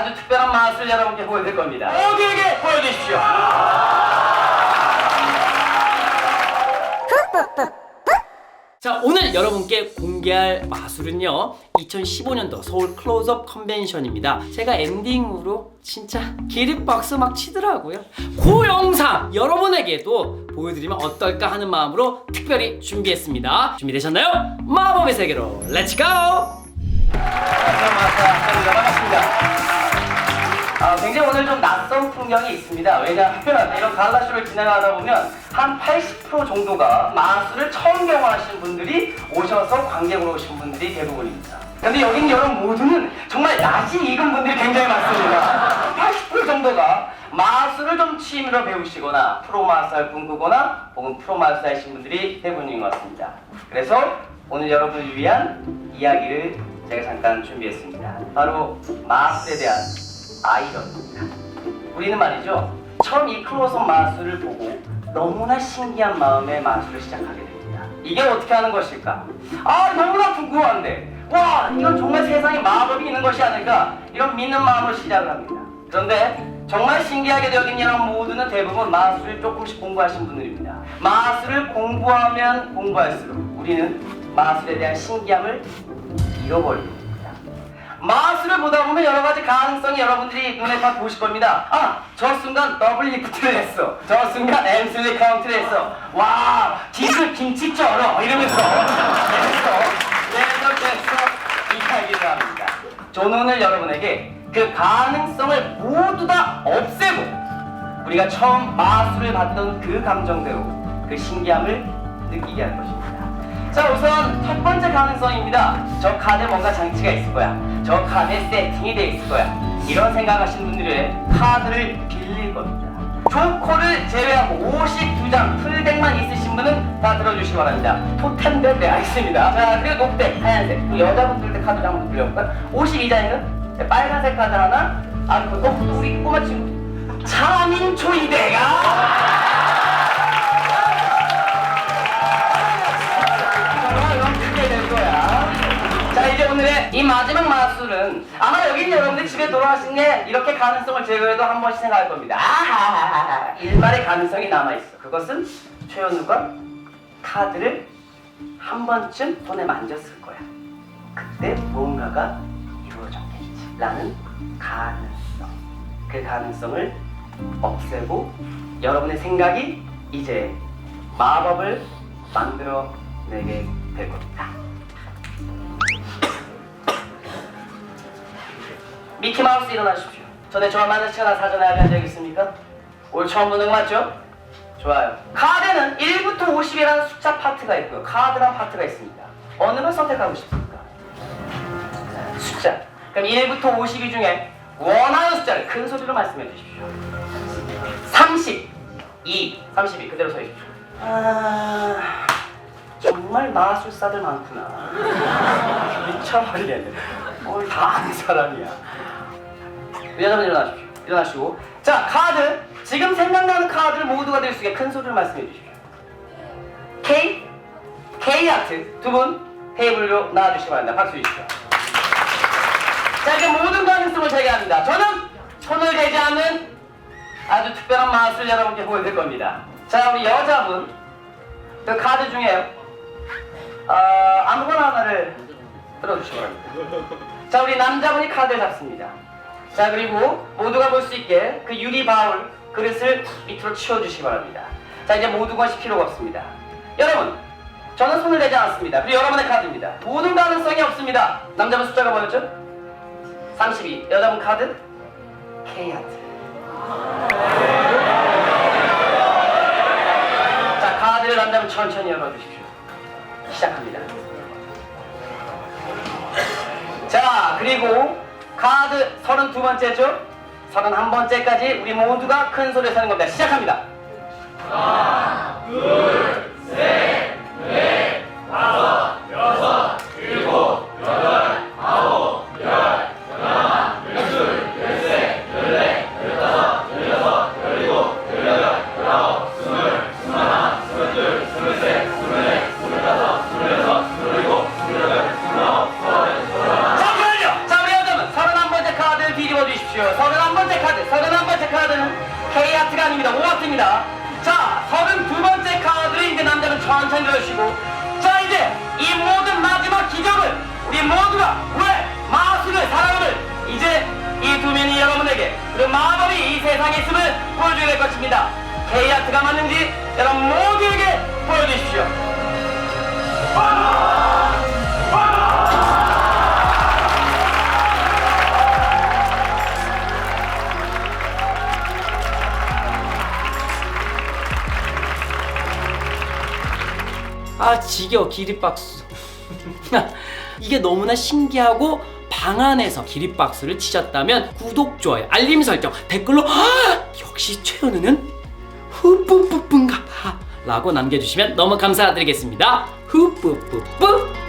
아주 특별한 맛을 여러분께 보여드릴 겁니다. 모두에게 보여주십시오. 자 오늘 여러분께 공개할 마술은요 2015년도 서울 클로즈업 컨벤션입니다 제가 엔딩으로 진짜 기립박수 막 치더라고요 그 영상 여러분에게도 보여드리면 어떨까 하는 마음으로 특별히 준비했습니다 준비되셨나요? 마법의 세계로 렛츠고! 반갑습니다. 아, 굉장히 오늘 좀 낯선 풍경이 있습니다. 왜냐하면 이런 갈라쇼를 진행하다 보면 한 80% 정도가 마술을 처음 경험하신 분들이 오셔서 관객으로 오신 분들이 대부분입니다. 근데 여긴 여러분 모두는 정말 낯이 익은 분들이 굉장히 많습니다. 80% 정도가 마술을 좀 취미로 배우시거나 프로 마술을 꿈꾸거나 혹은 프로 마술 하신 분들이 대부분인 것 같습니다. 그래서 오늘 여러분을 위한 이야기를 제가 잠깐 준비했습니다. 바로 마술에 대한 아이러니입니다. 우리는 말이죠. 처음 이 클로즈업 마술을 보고 너무나 신기한 마음에 마술을 시작하게 됩니다. 이게 어떻게 하는 것일까? 아 너무나 궁금한데 와 이건 정말 세상에 마법이 있는 것이 아닐까 이런 믿는 마음으로 시작을 합니다. 그런데 정말 신기하게 여긴 여러분 모두는 대부분 마술을 조금씩 공부하신 분들입니다. 마술을 공부하면 공부할수록 우리는 마술에 대한 신기함을 잃어버리게 됩니다. 마술을 보다 보면 여러 가지 가능성이 여러분들이 눈에 다 보실 겁니다. 아, 저 순간 더블 리프트를 했어. 저 순간 엠슬리 카운트를 했어. 와, 기술 김치 쩔어. 이러면서. 그래서, 계속해서 이야기를 합니다. 저는 오늘 여러분에게 그 가능성을 모두 다 없애고 우리가 처음 마술을 받던 그 감정대로 그 신기함을 느끼게 할 것입니다. 자 우선 첫 번째 가능성입니다. 저 카드에 뭔가 장치가 있을 거야. 저 카드에 세팅이 돼 있을 거야. 이런 생각하시는 분들은 카드를 빌릴 겁니다. 조커를 제외하고 52장 풀덱만 있으신 분은 다 들어주시기 바랍니다. 토템백 네 알겠습니다. 자 그리고 녹백 하얀색 그 여자분들 카드 한번 빌려볼까요? 52장에는 빨간색 카드 하나 아 그거 어, 우리 꼬마 친구 차민초 이대가 이 마지막 마술은 아마 여기 있는 여러분들 집에 돌아가신 게 이렇게 가능성을 제외해도 한 번씩 생각할 겁니다. 아하하하 일말의 가능성이 남아있어. 그것은 최현우가 카드를 한 번쯤 손에 만졌을 거야. 그때 뭔가가 이루어졌겠지. 라는 가능성. 그 가능성을 없애고 여러분의 생각이 이제 마법을 만들어내게 될 겁니다. 미키마우스 일어나십시오. 전에 저와 만난 시간 사전에 알려한 적 있습니까? 오늘 처음 보는 거 맞죠? 좋아요. 카드는 1부터 50이라는 숫자 파트가 있고요. 카드란 파트가 있습니다. 어느 걸 선택하고 싶습니까? 자, 숫자. 그럼 1부터 52 중에 원하는 숫자를 큰 소리로 말씀해 주십시오. 32. 32. 그대로 서 있십시오. 아, 정말 마술사들 많구나. 미쳐버리겠네. 뭘 다 아는 사람이야. 여자분 일어나십시오. 일어나시고. 자, 카드. 지금 생각나는 카드를 모두가 될 수 있게 큰 소리로 말씀해 주십시오. K, K 아트 두 분 테이블로 나와주시기 바랍니다. 박수 주십시오. 자, 이제 모든 가능성을 제기합니다. 저는 손을 대지 않는 아주 특별한 맛을 여러분께 보여드릴 겁니다. 자, 우리 여자분. 그 카드 중에 어, 아무거나 하나를 들어주시기 바랍니다. 자, 우리 남자분이 카드를 잡습니다. 자, 그리고 모두가 볼 수 있게 그 유리 바울 그릇을 밑으로 치워주시기 바랍니다. 자, 이제 모두 것이 필요가 없습니다. 여러분, 저는 손을 대지 않았습니다. 그리고 여러분의 카드입니다. 모든 가능성이 없습니다. 남자분 숫자가 뭐였죠? 32. 여자분 카드? 하트. 자, 카드를 남자분 천천히 열어주십시오. 시작합니다. 자, 그리고 카드 32번째죠? 31번째까지 우리 모두가 큰 소리로 서는 겁니다. 시작합니다. 잠깐만요! 자, 우리 여자 들어주시고 자, 이제 이 모든 마지막 기적을 우리 모두가 왜 마술을 사랑을 이제 이두 명이 여러분에게 그 마법이 이 세상에 있음을 보여주게 될 것입니다. K아트가 맞는지 여러분 모두에게 보여주십시오. 아 지겨워 기립박수. 이게 너무나 신기하고 방 안에서 기립박수를 치셨다면 구독, 좋아요, 알림 설정, 댓글로 아, 역시 최현우는 후뿌뿌뿌인가? 봐 라고 남겨주시면 너무 감사드리겠습니다. 후뿌뿌뿌